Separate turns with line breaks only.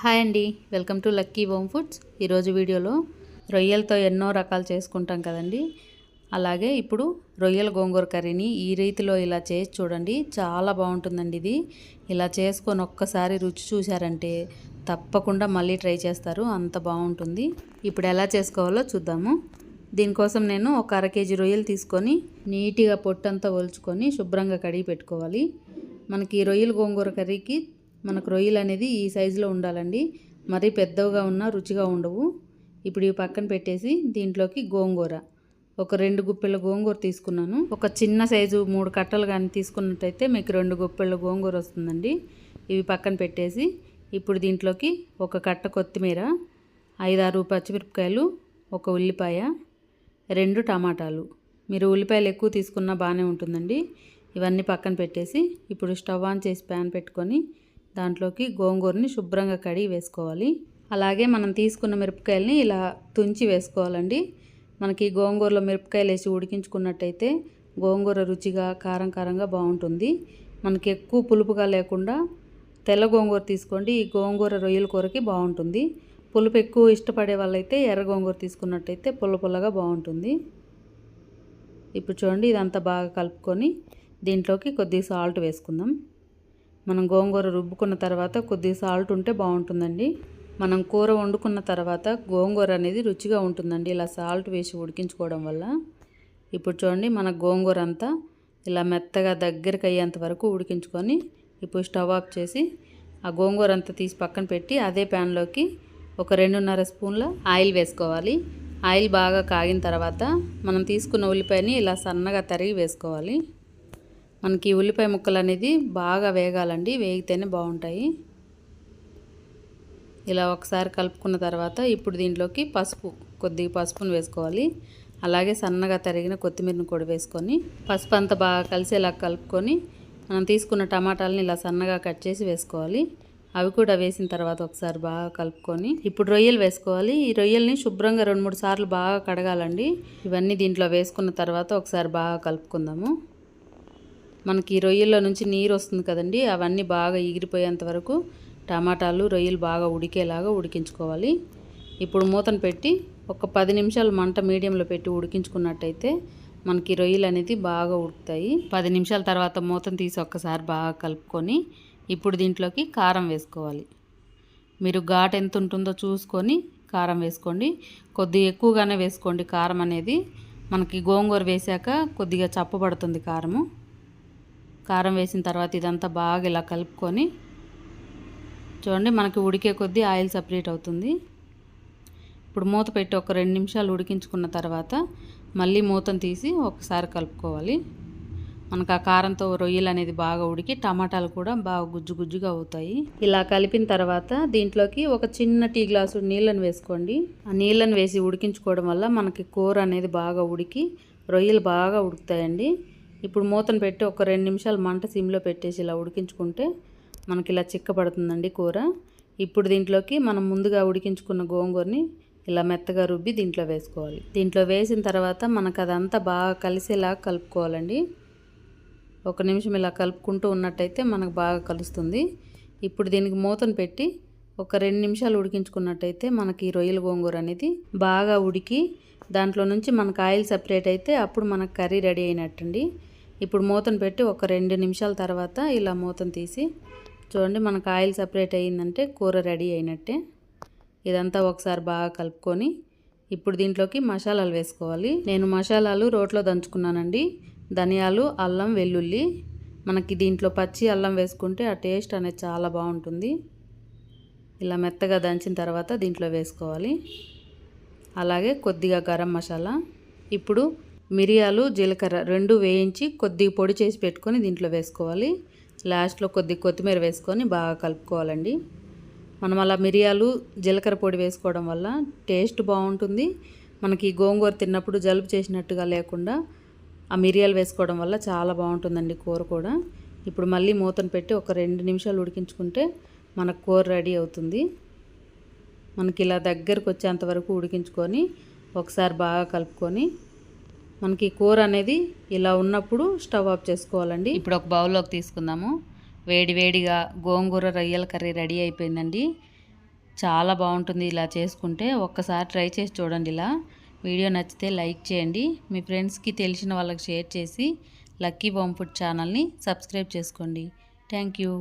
Hi అండి. Welcome to lucky home foods. ఈరోజు వీడియోలో రొయ్యలతో ఎన్నో రకాలు చేసుకుంటాం కదండి. అలాగే ఇప్పుడు రొయ్యల గోంగూర కర్రీని ఈ రీతిలో ఇలా చేసి చూడండి. చాలా బాగుంటుందండి ఇది. ఇలా చేసుకొని ఒక్కసారి రుచి చూశారంటే తప్పకుండా మళ్ళీ ట్రై చేస్తారు. అంత బాగుంటుంది. ఇప్పుడు ఎలా చేసుకోవాలో చూద్దాము. దీనికోసం నేను ఒక అర కేజీ రొయ్యలు తీసుకొని నీట్గా పొట్టంతా ఒలుచుకొని శుభ్రంగా కడిగి పెట్టుకోవాలి. మనకి ఈ రొయ్యల గోంగూర కర్రీకి మనకు రొయ్యలు అనేది ఈ సైజులో ఉండాలండి. మరీ పెద్దవిగా ఉన్నా రుచిగా ఉండవు. ఇప్పుడు ఇవి పక్కన పెట్టేసి దీంట్లోకి గోంగూర. ఒక రెండు గుప్పెళ్ళ గోంగూర తీసుకున్నాను. ఒక చిన్న సైజు మూడు కట్టలు కానీ తీసుకున్నట్టయితే మీకు రెండు గుప్పెళ్ళ గోంగూర వస్తుందండి. ఇవి పక్కన పెట్టేసి ఇప్పుడు దీంట్లోకి ఒక కట్ట కొత్తిమీర ఐదారు పచ్చిమిరపకాయలు ఒక ఉల్లిపాయ రెండు టమాటాలు. మీరు ఉల్లిపాయలు ఎక్కువ తీసుకున్నా బాగానే ఉంటుందండి. ఇవన్నీ పక్కన పెట్టేసి ఇప్పుడు స్టవ్ ఆన్ చేసి ప్యాన్ పెట్టుకొని దాంట్లోకి గోంగూరని శుభ్రంగా కడిగి వేసుకోవాలి. అలాగే మనం తీసుకున్న మిరపకాయలని ఇలా తుంచి వేసుకోవాలండి. మనకి గోంగూరలో మిరపకాయలు వేసి ఉడికించుకున్నట్టయితే గోంగూర రుచిగా కారం కారంగా బాగుంటుంది. మనకి ఎక్కువ పులుపుగా లేకుండా తెల్ల గోంగూర తీసుకోండి. ఈ గోంగూర రొయ్యల కూరకి బాగుంటుంది. పులుపు ఎక్కువ ఇష్టపడే వాళ్ళైతే ఎర్ర గోంగూర తీసుకున్నట్టయితే పుల్ల పుల్లగా బాగుంటుంది. ఇప్పుడు చూడండి ఇదంతా బాగా కలుపుకొని దీంట్లోకి కొద్దిగా సాల్ట్ వేసుకుందాం. మనం గోంగూర రుబ్బుకున్న తర్వాత కొద్దిగా సాల్ట్ ఉంటే బాగుంటుందండి. మనం కూర వండుకున్న తర్వాత గోంగూర అనేది రుచిగా ఉంటుందండి. ఇలా సాల్ట్ వేసి ఉడికించుకోవడం వల్ల. ఇప్పుడు చూడండి మన గోంగూర అంతా ఇలా మెత్తగా దగ్గరికి అయ్యేంత వరకు ఉడికించుకొని ఇప్పుడు స్టవ్ ఆఫ్ చేసి ఆ గోంగూర అంతా తీసి పక్కన పెట్టి అదే ప్యాన్లోకి ఒక రెండున్నర స్పూన్ల ఆయిల్ వేసుకోవాలి. ఆయిల్ బాగా కాగిన తర్వాత మనం తీసుకున్న ఉల్లిపాయని ఇలా సన్నగా తరిగి వేసుకోవాలి. మనకి ఉల్లిపాయ ముక్కలు అనేది బాగా వేగాలండి. వేగితేనే బాగుంటాయి. ఇలా ఒకసారి కలుపుకున్న తర్వాత ఇప్పుడు దీంట్లోకి పసుపు కొద్దిగా పసుపును వేసుకోవాలి. అలాగే సన్నగా తరిగిన కొత్తిమీరను కూడా వేసుకొని పసుపు అంతా బాగా కలిసి ఇలా కలుపుకొని మనం తీసుకున్న టమాటాలని ఇలా సన్నగా కట్ చేసి వేసుకోవాలి. అవి కూడా వేసిన తర్వాత ఒకసారి బాగా కలుపుకొని ఇప్పుడు రొయ్యలు వేసుకోవాలి. ఈ రొయ్యల్ని శుభ్రంగా రెండు మూడు సార్లు బాగా కడగాలండి. ఇవన్నీ దీంట్లో వేసుకున్న తర్వాత ఒకసారి బాగా కలుపుకుందాము. మనకి రొయ్యల్లో నుంచి నీరు వస్తుంది కదండి అవన్నీ బాగా ఎగిరిపోయేంత వరకు టమాటాలు రొయ్యలు బాగా ఉడికేలాగా ఉడికించుకోవాలి. ఇప్పుడు మూతను పెట్టి ఒక పది నిమిషాలు మంట మీడియంలో పెట్టి ఉడికించుకున్నట్టయితే మనకి రొయ్యలు అనేది బాగా ఉడుకుతాయి. పది నిమిషాల తర్వాత మూతను తీసి ఒక్కసారి బాగా కలుపుకొని ఇప్పుడు దీంట్లోకి కారం వేసుకోవాలి. మీరు ఘాట్ ఎంత ఉంటుందో చూసుకొని కారం వేసుకోండి. కొద్ది ఎక్కువగానే వేసుకోండి. కారం అనేది మనకి గోంగూర వేసాక కొద్దిగా చప్పబడుతుంది కారము. కారం వేసిన తర్వాత ఇదంతా బాగా ఇలా కలుపుకొని చూడండి మనకి ఉడికే కొద్దీ ఆయిల్ సపరేట్ అవుతుంది. ఇప్పుడు మూత పెట్టి ఒక రెండు నిమిషాలు ఉడికించుకున్న తర్వాత మళ్ళీ మూతను తీసి ఒకసారి కలుపుకోవాలి. మనకు ఆ కారంతో రొయ్యలు అనేది బాగా ఉడికి టమాటాలు కూడా బాగా గుజ్జు గుజ్జుగా అవుతాయి. ఇలా కలిపిన తర్వాత దీంట్లోకి ఒక చిన్న టీ గ్లాసు నీళ్ళను వేసుకోండి. ఆ నీళ్ళను వేసి ఉడికించుకోవడం వల్ల మనకి కూర అనేది బాగా ఉడికి రొయ్యలు బాగా ఉడుకుతాయండి. ఇప్పుడు మూతను పెట్టి ఒక రెండు నిమిషాలు మంట సిమ్లో పెట్టేసి ఇలా ఉడికించుకుంటే మనకి ఇలా చిక్కబడుతుందండి కూర. ఇప్పుడు దీంట్లోకి మనం ముందుగా ఉడికించుకున్న గోంగూరని ఇలా మెత్తగా రుబ్బి దీంట్లో వేసుకోవాలి. దీంట్లో వేసిన తర్వాత మనకు అదంతా బాగా కలిసేలా కలుపుకోవాలండి. ఒక నిమిషం ఇలా కలుపుకుంటూ ఉన్నట్టయితే మనకు బాగా కలుస్తుంది. ఇప్పుడు దీనికి మూతను పెట్టి ఒక రెండు నిమిషాలు ఉడికించుకున్నట్టయితే మనకి రొయ్యల గోంగూర అనేది బాగా ఉడికి దాంట్లో నుంచి మనకు ఆయిల్ సపరేట్ అయితే అప్పుడు మనకు కర్రీ రెడీ అయినట్టండి. ఇప్పుడు మూతను పెట్టి ఒక రెండు నిమిషాల తర్వాత ఇలా మూతను తీసి చూడండి మనకు ఆయిల్ సపరేట్ అయ్యిందంటే కూర రెడీ అయినట్టే. ఇదంతా ఒకసారి బాగా కలుపుకొని ఇప్పుడు దీంట్లోకి మసాలాలు వేసుకోవాలి. నేను మసాలాలు రోట్లో దంచుకున్నానండి. ధనియాలు అల్లం వెల్లుల్లి. మనకి దీంట్లో పచ్చి అల్లం వేసుకుంటే ఆ టేస్ట్ అనేది చాలా బాగుంటుంది. ఇలా మెత్తగా దంచిన తర్వాత దీంట్లో వేసుకోవాలి. అలాగే కొద్దిగా గరం మసాలా. ఇప్పుడు మిరియాలు జీలకర్ర రెండు వేయించి కొద్దిగా పొడి చేసి పెట్టుకొని దీంట్లో వేసుకోవాలి. లాస్ట్లో కొద్ది కొత్తిమీర వేసుకొని బాగా కలుపుకోవాలండి. మనం అలా మిరియాలు జీలకర్ర పొడి వేసుకోవడం వల్ల టేస్ట్ బాగుంటుంది. మనకి గోంగూర తిన్నప్పుడు జలుబు చేసినట్టుగా లేకుండా ఆ మిరియాలు వేసుకోవడం వల్ల చాలా బాగుంటుందండి కూర కూడా. ఇప్పుడు మళ్ళీ మూతను పెట్టి ఒక రెండు నిమిషాలు ఉడికించుకుంటే మనకు కూర రెడీ అవుతుంది. మనకి ఇలా దగ్గరకు వచ్చేంత వరకు ఉడికించుకొని ఒకసారి బాగా కలుపుకొని మనకి కూర అనేది ఇలా ఉన్నప్పుడు స్టవ్ ఆఫ్ చేసుకోవాలండి. ఇప్పుడు ఒక బౌల్లోకి తీసుకుందాము. వేడి వేడిగా గోంగూర రొయ్యల కర్రీ రెడీ అయిపోయిందండి. చాలా బాగుంటుంది ఇలా చేసుకుంటే. ఒక్కసారి ట్రై చేసి చూడండి ఇలా. వీడియో నచ్చితే లైక్ చేయండి. మీ ఫ్రెండ్స్కి తెలిసిన వాళ్ళకి షేర్ చేసి లక్కీ బాంఫుడ్ ఛానల్ని సబ్స్క్రైబ్ చేసుకోండి. Thank you.